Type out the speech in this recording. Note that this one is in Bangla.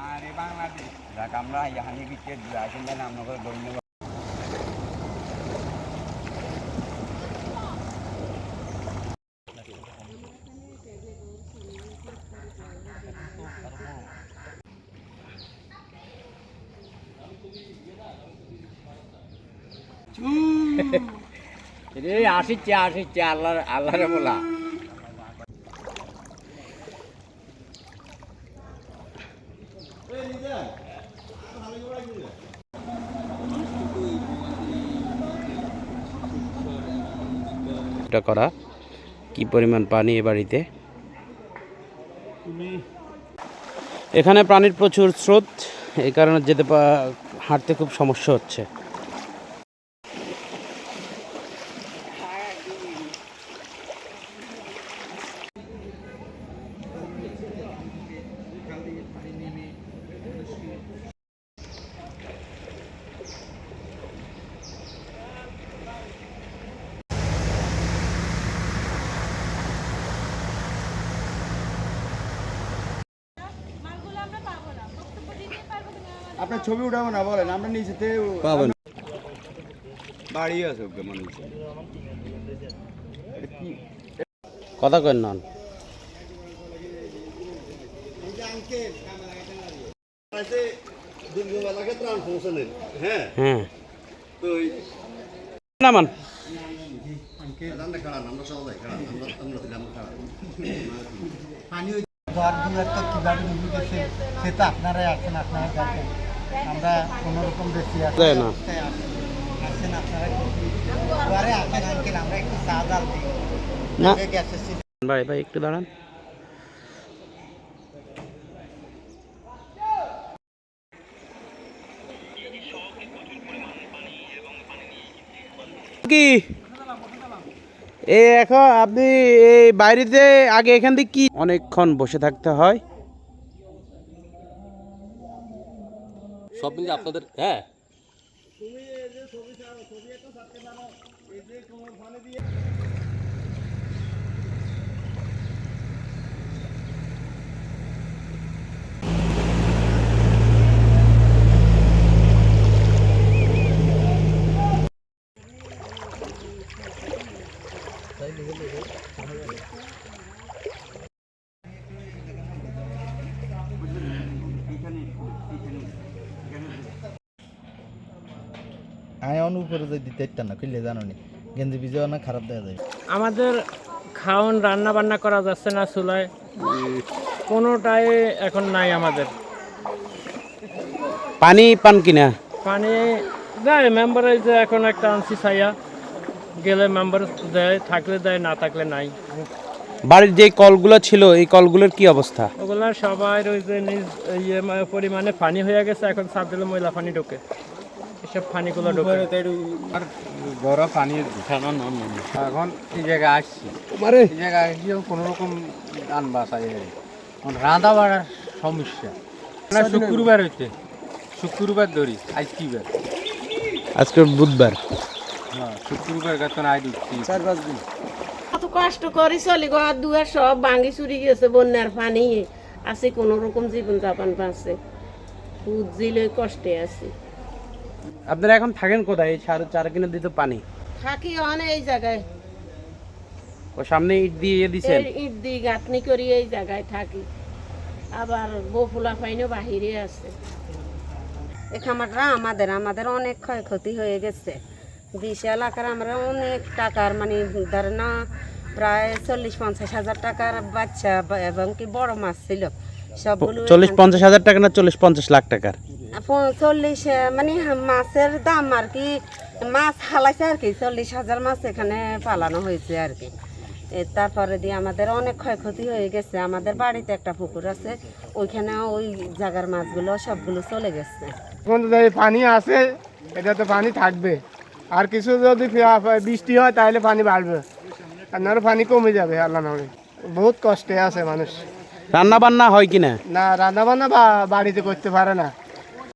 আরে বাংলাদেশ। আমরা এখানে আসেন ধন্যবাদ। আসিচ্ছে আসিচ্ছে আল্লাহ আল্লাহরে বলা। এটা করা, কি পরিমাণ পানি এ বাড়িতে? এখানে পানির প্রচুর স্রোত এই কারণে যেতে হাঁটতে খুব সমস্যা হচ্ছে। আপনার ছবি উঠাবো না বলেন আমরা নিচেতে পাবেন। বাড়ি আছে ওকে মনে হচ্ছে কথা কেন নন ওই নামান গেছে সে তো আপনারাই আছেন আপনারা দেখেন। আমরা কোনো রকম বেশি দেয় না। আসেন আপনারা ঘরে আসেন আঙ্কেল আমরা একটু চা ডাল দিই। না। ভাই ভাই একটু দাঁড়ান। কি? এখন আপনি এই বাইরেতে আগে এখান থেকে কি অনেকক্ষণ বসে থাকতে হয়। সব মিলে আপনাদের হ্যাঁ আয়ন উপরে যদি ইচ্ছা না খুললে জানো নি গেঞ্জি ভিজেও না খারাপ দেওয়া যায়। আমাদের খাওন রান্না বান্না করা যাচ্ছে না চুলায়। কোনোটাই এখন নাই আমাদের। পানি পান কিনা? পানি দেয় মেম্বার যে এখন একটা আনছি ছাইয়া গেলে মেম্বার দেয় থাকলে দেয় না থাকলে নাই। বাড়ির যে কলগুলো ছিল এই কলগুলোর কি অবস্থা? ওগুলা সবাই ওই যে নিজ ইয়ে পরিমাণে পানি হয়ে গেছে এখন সাপ দিলে ময়লা পানি ঢোকে। এসব পানিগুলো ঢোকে। আর বড় পানি এখন এই জায়গায় আসছি। এই জায়গায় আসছি কোনো রকম গান বাসাই রাঁধা বাড়ার সমস্যা। না শুক্রবার হইতে। শুক্রবার ধরি আজ কি বার আজকে বুধবার। হ্যাঁ শুক্রবার গেতন আই দিচ্ছি চার পাঁচ দিন। কত কষ্ট করি চলি ঘর দুয়ার সব ভাঙি চুরি গেছে বন্যার পানি। আছে কোনো রকম জীবন যাপন পাচ্ছে বুঝিলে কষ্টে আছি। আপনারা এখন থাকেন কোথায়? এই চার চার কিনে দিত পানি? থাকি অনেক এই জায়গায়। ও সামনে ইট দিয়ে দিছেন? ইট দিয়ে গাঁথনি করি এই জায়গায় থাকি। আবার বফুলা পাইনও বাহিরে আছে। আমাদের আমাদের অনেক ক্ষয়ক্ষতি হয়ে গেছে। বিশ এলাকার আমরা অনেক টাকার মানে ধরে না প্রায় চল্লিশ পঞ্চাশ হাজার টাকার বাচ্চা এবং কি বড় মাছ ছিল। সবগুলো চল্লিশ পঞ্চাশ হাজার টাকা না চল্লিশ পঞ্চাশ লাখ টাকার? চল্লিশ মানে মাছের দাম আর কি মাছ হালাইছে আর কি চল্লিশ হাজার মাছ এখানে পালানো হয়েছে আর কি। এ, তারপরে দিয়ে আমাদের অনেক ক্ষয়ক্ষতি হয়ে গেছে। আমাদের বাড়িতে একটা পুকুর আছে ওইখানে ওই জায়গার মাছগুলো সবগুলো চলে গেছে। এখন পানি আছে এটা তো পানি থাকবে। আর কিছু যদি বৃষ্টি হয় তাহলে পানি বাড়বে। আর নাহলে পানি কমে যাবে আল্লাহ নামে। বহুত কষ্টে আছে মানুষ। রান্না বান্না হয় কিনা না? রান্না বান্না বা বাড়িতে করতে পারে না।